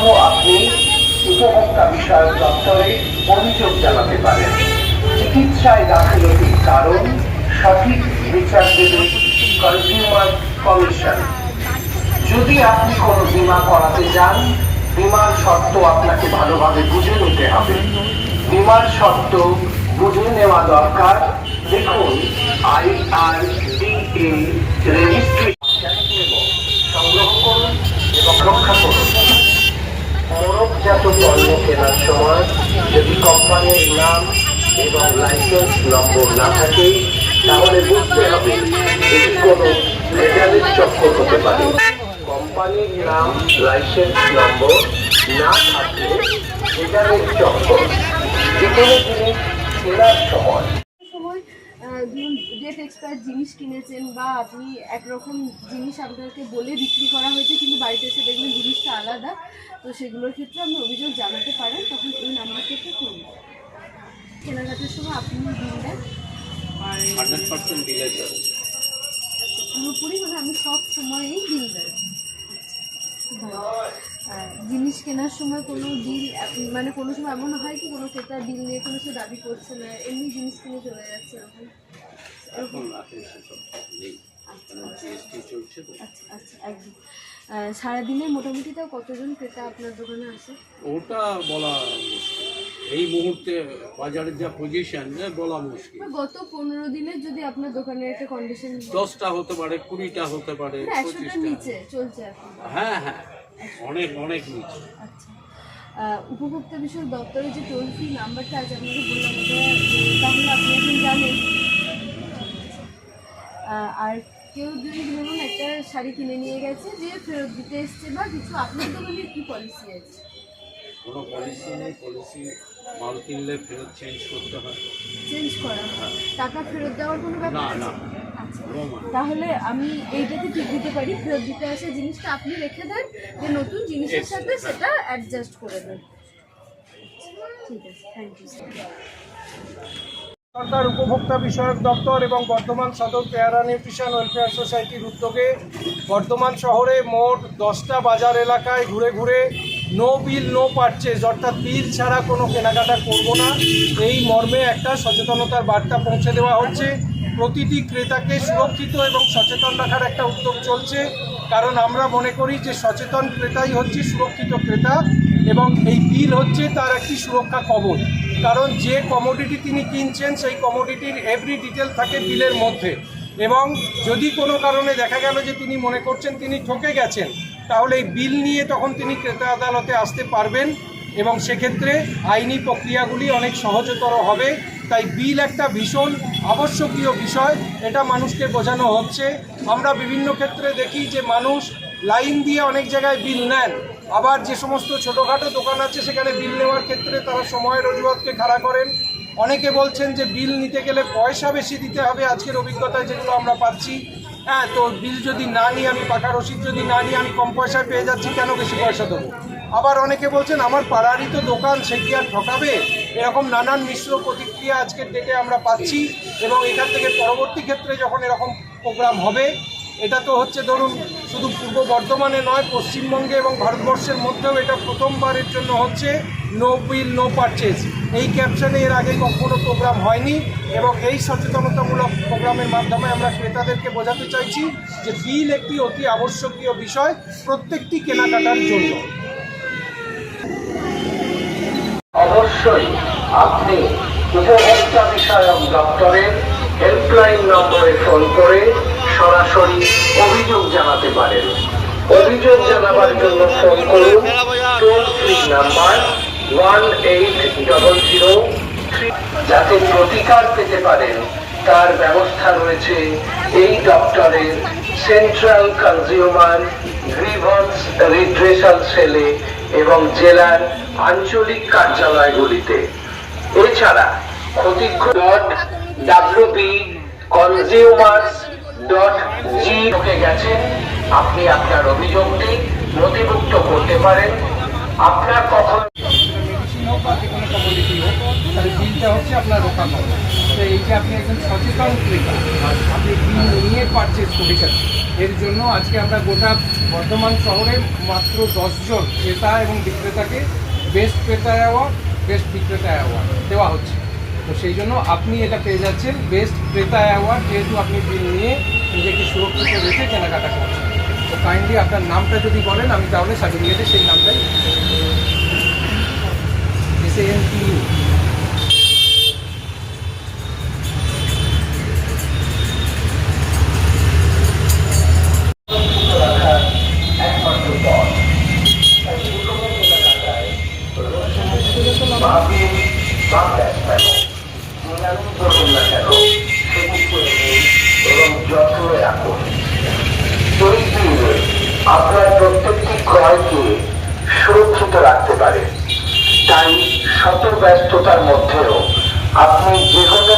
সহ আপনি উপভোক্তা বিষয়ক দপ্তরে অভিযোগ জানাতে পারেন। চিকিৎসায় গাফিলতির কারণ, সঠিক বিচার দেবে কনজিউমার কমিশন। যদি আপনি কোনো বীমা করাতে যান বীমার শর্ত আপনাকে ভালোভাবে বুঝে নিতে হবে। বীমার শর্ত বুঝে নেওয়া দরকার। দেখুন I R D A registry সংগ্রহ করুন এবং রক্ষা করুন মোড়কজাত পণ্য কেনার সময় যদি কোম্পানির নাম এবং লাইসেন্স নম্বর না থাকে, তাহলে বুঝতে হবে এটি কোনো ভেজালের চক্কর হতে পারে। কোম্পানির নাম লাইসেন্স নম্বর না থাকলে ভেজালের চক্কর যে কোনো জিনিস কেনার সময়। এক্সপায়ার জিনিস কিনেছেন বা আপনি একরকম জিনিস আপনাকে বলে বিক্রি করা হয়েছে কিন্তু বাড়িতে এসে দেখবেন জিনিসটা আলাদা তো সেগুলোর ক্ষেত্রে আপনি অভিযোগ জানাতে পারেন তখন এই নাম্বার থেকে ফোন করুন। কেনাকাটার সময় আপনি বিল দেন। দিলে চলে আচ্ছা, পুরোপুরি মানে আমি সব সময়ই বিল দেন জিনিস কেনার সময় কোনো বিল মানে কোনো সময় এমন হয় কি কোনো ক্রেতা ডিল নিয়ে কোনো সে দাবি করছে না এমনি জিনিস কিনে চলে যাচ্ছে এরকম এখন এখন সেসব নেই। জিএসটি চলছে তো। আচ্ছা আচ্ছা একদম। সারাদিনে মোটামুটি তাও কতজন ক্রেতা আপনার দোকানে আসে? ওটা বলা মুশকিল। এই মুহূর্তে বাজারের যা পজিশন বলা মুশকিল। গত পনেরো দিনের যদি আপনার দোকানের একটা কন্ডিশন দশটা হতে পারে কুড়িটা হতে পারে নিচে চলছে হ্যাঁ হ্যাঁ। অনেক অনেক নিচে। আচ্ছা। উপভোক্তা বিষয়ক দপ্তরের যে টোল ফ্রি নাম্বারটা আছে আপনাকে বললাম তাহলে আপনি এখন আর কেউ যদি ধরুন একটা শাড়ি কিনে নিয়ে গেছে যে ফেরত দিতে এসছে বা কিছু আপনার দোকানের কি পলিসি আছে? কোনো পলিসি নেই পলিসি মাল কিনলে ফেরত চেঞ্জ করতে হয়। চেঞ্জ করা টাকা ফেরত দেওয়ার কোনো ব্যাপার না আচ্ছা। মানে তাহলে আমি এইটাতে ঠিক দিতে পারি ফেরত দিতে আসা জিনিসটা আপনি রেখে দেন যে নতুন জিনিসের সাথে হ্যাঁ। সেটা অ্যাডজাস্ট করে দেন। ঠিক আছে থ্যাংক ইউ সরকার উপভোক্তা বিষয়ক দপ্তর এবং বর্ধমান সদর পেয়ারা নিউট্রিশন ওয়েলফেয়ার সোসাইটির উদ্যোগে বর্ধমান শহরে মোট দশটা বাজার এলাকায় ঘুরে ঘুরে নো বিল, নো পারচেজ, অর্থাৎ বিল ছাড়া কোনো কেনাকাটা করব না। এই মর্মে একটা সচেতনতার বার্তা পৌঁছে দেওয়া হচ্ছে। প্রতিটি ক্রেতাকে সুরক্ষিত এবং সচেতন রাখার একটা উদ্যোগ চলছে। কারণ আমরা মনে করি যে সচেতন ক্রেতাই হচ্ছে সুরক্ষিত ক্রেতা এবং এই বিল হচ্ছে তার একটি সুরক্ষা কবচ কারণ যে কমোডিটি তিনি কিনছেন, সেই কমোডিটির এভরি ডিটেল থাকে বিলের মধ্যে। এবং যদি কোনো কারণে দেখা গেল যে তিনি মনে করছেন তিনি ঠকে গেছেন, তাহলে এই বিল নিয়ে তখন তিনি ক্রেতা আদালতে আসতে পারবেন এবং সেক্ষেত্রে আইনি প্রক্রিয়াগুলি অনেক সহজতর হবে। তাই বিল একটা ভীষণ আবশ্যকীয় বিষয়, এটা মানুষকে বোঝানো হচ্ছে। আমরা বিভিন্ন ক্ষেত্রে দেখি যে মানুষ লাইন দিয়ে অনেক জায়গায় বিল নেন। আবার যে সমস্ত ছোটোখাটো দোকান আছে, সেখানে বিল নেওয়ার ক্ষেত্রে তারা সময়ের অজুহাতকে খাড়া করেন। অনেকে বলছেন যে বিল নিতে গেলে পয়সা বেশি দিতে হবে, আজকের অভিজ্ঞতায় যেগুলো আমরা পাচ্ছি। হ্যাঁ তো বিল যদি না নিই আমি পাকা রসিদ যদি না নিই আমি কম পয়সায় পেয়ে যাচ্ছি, কেন বেশি পয়সা দেবো? আবার অনেকে বলছেন, আমার পাড়ারই তো দোকান, সে কি আর ঠকাবে? এরকম নানান মিশ্র প্রতিক্রিয়া আজকের ডেটে আমরা পাচ্ছি এবং এখান থেকে পরবর্তী ক্ষেত্রে যখন এরকম প্রোগ্রাম হবে এটা তো হচ্ছে ধরুন, শুধু পূর্ব বর্ধমানে নয়, পশ্চিমবঙ্গে এবং ভারতবর্ষের মধ্যেও এটা প্রথমবারের জন্য হচ্ছে নো বিল নো পারচেজ এই ক্যাপশনে এর আগে কখনো প্রোগ্রাম হয়নি এবং এই সচেতনতামূলক প্রোগ্রামের মাধ্যমে আমরা ক্রেতাদেরকে বোঝাতে চাইছি যে বিল একটি অতি আবশ্যকীয় বিষয় প্রত্যেকটি কেনাকাটার জন্য। অবশ্যই আপনি উপভোক্তা বিষয়ক দপ্তরের হেল্পলাইন নম্বরে ফোন করে সরাসরি অভিযোগ জানাতে পারেন। অভিযোগ জানাবার জন্য ফোন করুন toll free number one eight double zero যাতে প্রতিকার পেতে পারেন, তার ব্যবস্থা রয়েছে এই দপ্তরের সেন্ট্রাল কনজিউমার গ্রিভন্স রিড্রেসাল সেলে এবং জেলার আঞ্চলিক কার্যালয়গুলিতে। এছাড়া ক্ষতিগ্রস্ত ডট ডাব্লিউবি কনজিউমার্স ঢুকে গেছে। আপনি আপনার অভিযোগটি নথিভুক্ত করতে পারেন। আপনার কখন বিলটা হচ্ছে আপনার রক্ষা তো এই আপনি একজন সচেতন আপনি নিয়ে এর জন্য আজকে গোটা বর্ধমান শহরে মাত্র দশজন ক্রেতা এবং বিক্রেতাকে ক্রেতা বিক্রেতা দেওয়া হচ্ছে। তো সেই জন্য আপনি এটা পেয়ে যাচ্ছেন। বেস্ট ক্রেতা অ্যাওয়ার্ড যেহেতু আপনি বিল নিয়ে নিজেকে সুরক্ষিত রেখে কেনাকাটা করছেন। তো কাইন্ডলি আপনার নামটা যদি বলেন, আমি তাহলে সার্টিফিকেটে সেই নামটাই এস এন টি ইউ মধ্যেও আপনি যে কোনো